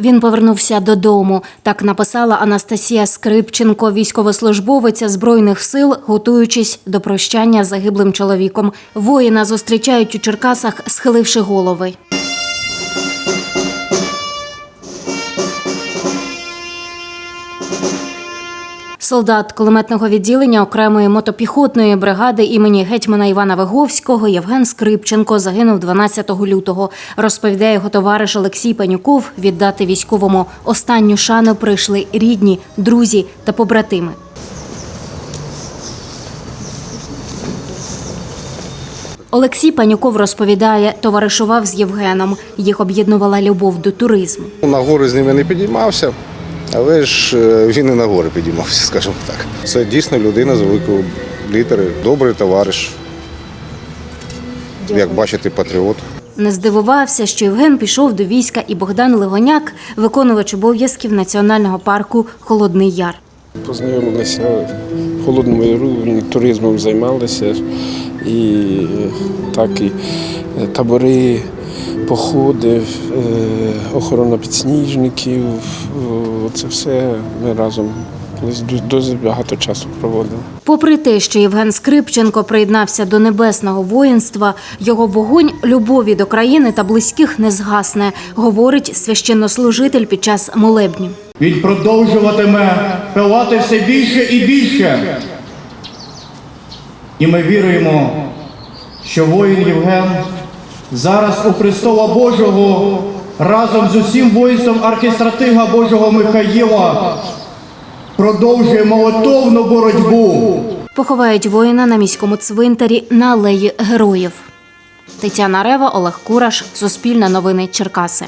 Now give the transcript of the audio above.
Він повернувся додому. Так написала Анастасія Скрипченко, військовослужбовиця збройних сил, готуючись до прощання з загиблим чоловіком. Воїна зустрічають у Черкасах, схиливши голови. Солдат кулеметного відділення окремої мотопіхотної бригади імені гетьмана Івана Виговського Євген Скрипченко загинув 12 лютого. Розповідає його товариш Олексій Панюков. Віддати військовому останню шану прийшли рідні, друзі та побратими. Олексій Панюков розповідає, товаришував з Євгеном. Їх об'єднувала любов до туризму. На гори з ними не підіймався, але ж е, він і на гори підіймався, скажімо так. Це дійсно людина з великої літери, добрий товариш. Як бачите, патріот. Не здивувався, що Євген пішов до війська і Богдан Легоняк, виконувач обов'язків національного парку Холодний Яр. Познайомилися в Холодному Яру, туризмом займалися і е, так і е, табори, походи, е, охорона підсніжників. Це все ми разом дуже багато часу проводили. Попри те, що Євген Скрипченко приєднався до небесного воїнства, його вогонь любові до країни та близьких не згасне, говорить священнослужитель під час молебню. Він продовжуватиме пилати все більше і більше. І ми віруємо, що воїн Євген зараз у престола Божого разом з усім воїнством архістратига Божого Михаїла продовжує молотовну боротьбу. Поховають воїна на міському цвинтарі на алеї героїв. Тетяна Рева, Олег Кураш, Суспільне новини Черкаси.